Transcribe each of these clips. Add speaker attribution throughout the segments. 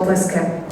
Speaker 1: OSCAP.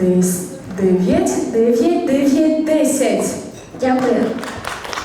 Speaker 1: Десь дев'ять, дев'ять, дев'ять, десять.
Speaker 2: Дякую.